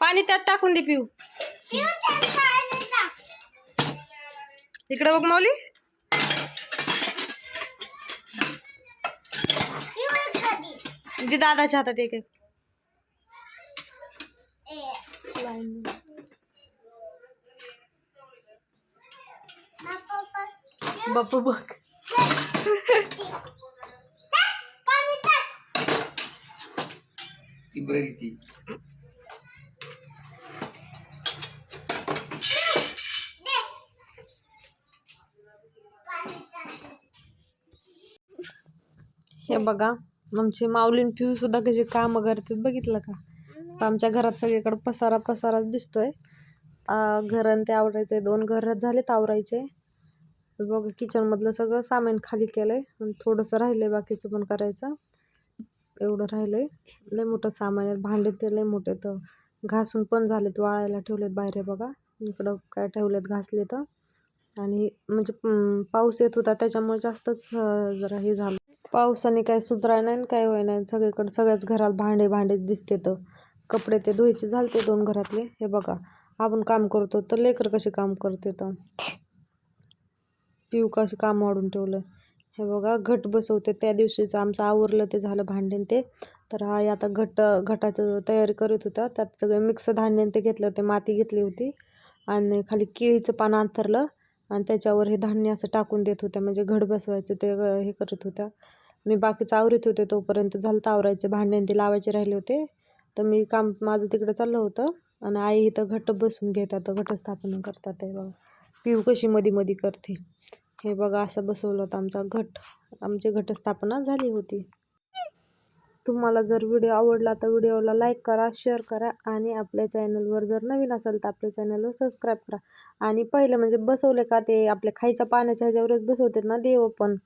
पाणी त्यात टाकून दे पिऊ. इकडे बघ माऊली. दे दादाच्या हातात एक एक. बाप्पू बघ. ती बरी ती. हे बघा आमचे माऊलीन पिऊ सुद्धा कशी कामं करतात बघितलं का? आमच्या घरात सगळीकडे पसारा पसारा दिसतोय. आ, घर आणि ते आवरायचंय दोन घर झालेत आवरायचे. बघ किचन मधलं सगळं सामान खाली केलंय आणि थोडंसं राहिलंय बाकीचं पण करायचं. एवढं राहिलं आहे लय मोठं सामान आहे भांडे ते लय मोठे तर घासून पण झालेत वाळायला ठेवलेत बाहेर बघा. इकडं काय ठेवलेत घासले तर आणि म्हणजे पाऊस येत होता त्याच्यामुळे जास्तच जरा हे झालं. पावसाने काय सुधराय नाही आणि काय होय नाही सगळीकडे सगळ्याच घरात भांडे भांडे दिसते तर कपडे ते धुवायचे झालते दोन घरातले. हे बघा आपण काम करतो तर लेकर कसे काम करते तर पिऊ कसे काम वाढून ठेवलं? हे बघा घट बसवते. त्या दिवशीचं आमचं आवरलं ते झालं भांडण ते. तर हा आता घट घटाचं तयारी करत होता. त्यात सगळे मिक्स धान्य ते घेतलं होते माती घेतली होती. आणि खाली केळीचं पान अंथरलं आणि त्याच्यावर हे धान्य असं टाकून देत होत्या. म्हणजे घट बसवायचं ते हे करत होत्या. मी बाकीचं आवरीत होते तोपर्यंत. झालं तर आवरायचे भांडण ते लावायचे राहिले होते. तर मी काम माझं तिकडं चाललं होतं. आणि आई इथं घट बसून घेतात घटस्थापन करतात. आहे बघा. पिऊ कशी मधी मधी करते. हे बघा असं बसवलं होतं आमचा घट. आमची घटस्थापना झाली होती. तुम्हाला जर व्हिडिओ आवडला तर व्हिडिओला लाईक करा शेअर करा आणि आपल्या चॅनलवर जर नवीन असेल तर आपल्या चॅनलवर सबस्क्राईब करा. आणि पहिलं म्हणजे बसवले का ते आपल्या खायच्या पाण्याच्या ह्याच्यावरच बसवतात ना देव पण.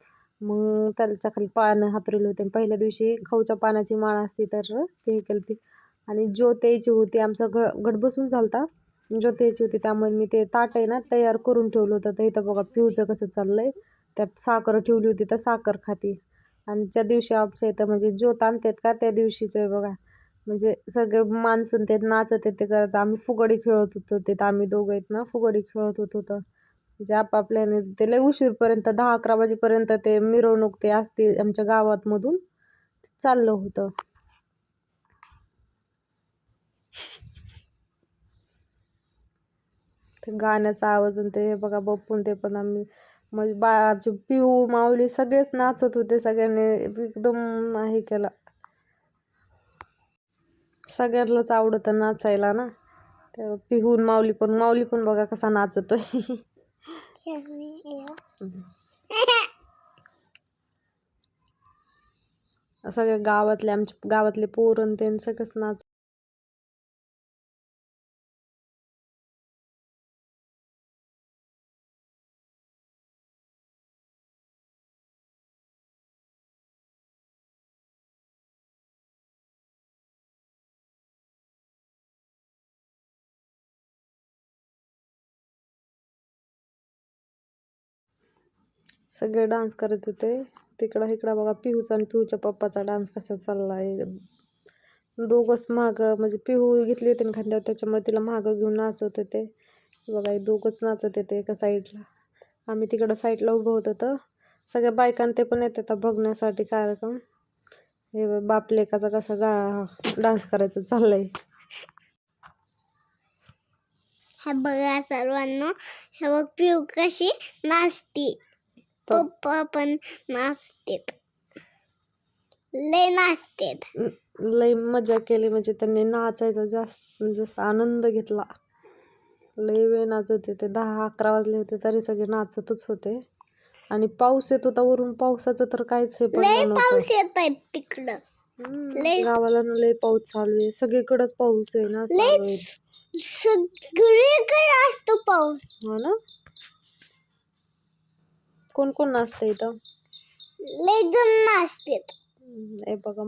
मग त्याच्याखाली पानं हातरले होते पहिल्या दिवशी खाऊच्या पानाची माळ असती तर ते हे आणि ज्योत यायची होती आमचा घ घट बसून चालता ज्योतीची होती त्यामुळे मी ते ताट आहे ना तयार करून ठेवलं होतं. तर इथं बघा पिऊचं कसं चाललं आहे त्यात साखर ठेवली होती तर साखर खाती. आणि ज्या दिवशी आमच्या इथं म्हणजे ज्योत आणतात का त्या दिवशीचं आहे बघा. म्हणजे सगळे माणसं ते नाचत आहेत ते करत. आम्ही फुगडी खेळत होतो ते आम्ही दोघं आहेत ना फुगडी खेळत होतो तर म्हणजे आपापल्याने ते लय उशीरपर्यंत दहा अकरा वाजेपर्यंत ते मिरवणूक ते असते आमच्या गावातमधून चाललं होतं. ते गाण्याचा आवाज आणि ते हे बघा बप्पून ते पण आम्ही म्हणजे बा आमचे पिऊ माऊली सगळेच नाचत होते सगळ्यांनी. एकदम हे केला. सगळ्यांनाच आवडतं नाचायला ना. तेव्हा पिहून माऊली पण माऊली पण बघा कसा नाचतोय. सगळ्या गावातले आमचे गावातले पोरण ते सगळंच नाच सगळे डान्स करत होते. तिकडं इकडं बघा पिहूचा आणि पिहूच्या पप्पाचा डान्स कसा चालला आहे दोघंच मागं म्हणजे पिहू घेतली होती ना खांद्यावर त्याच्यामुळे तिला मागं घेऊन नाचत होते. बघा हे दोघंच नाचत येते एका साईडला. आम्ही तिकडं साईडला उभं होतो तर सगळ्या बायकां ते पण येतात बघण्यासाठी कार्यक्रम. हे बापलेकाचा बाप कसा गा डान्स करायचं चाललंय. हे बघा सर्वांना हे बघ पिऊ कशी नाचती. पप्पा पण नाचतेत. लय नाचतेत. लय मजा केली म्हणजे त्यांनी नाचायचा जास्त जसं आनंद घेतला. लय वेळ नाचत होते. दहा अकरा वाजले होते तरी सगळे नाचतच होते. आणि पाऊस येत होता वरून पावसाचं तर काहीच हे लय नव्हतं. पाऊस येत आहेत तिकडं. लय- गावाला ना लय पाऊस चालू आहे. सगळीकडेच पाऊस आहे ना चालू आहे. सगळीकडे असतो पाऊस. हो ना? कोण कोण नाचतं इथं? लय जण नाचतेत. हे बघा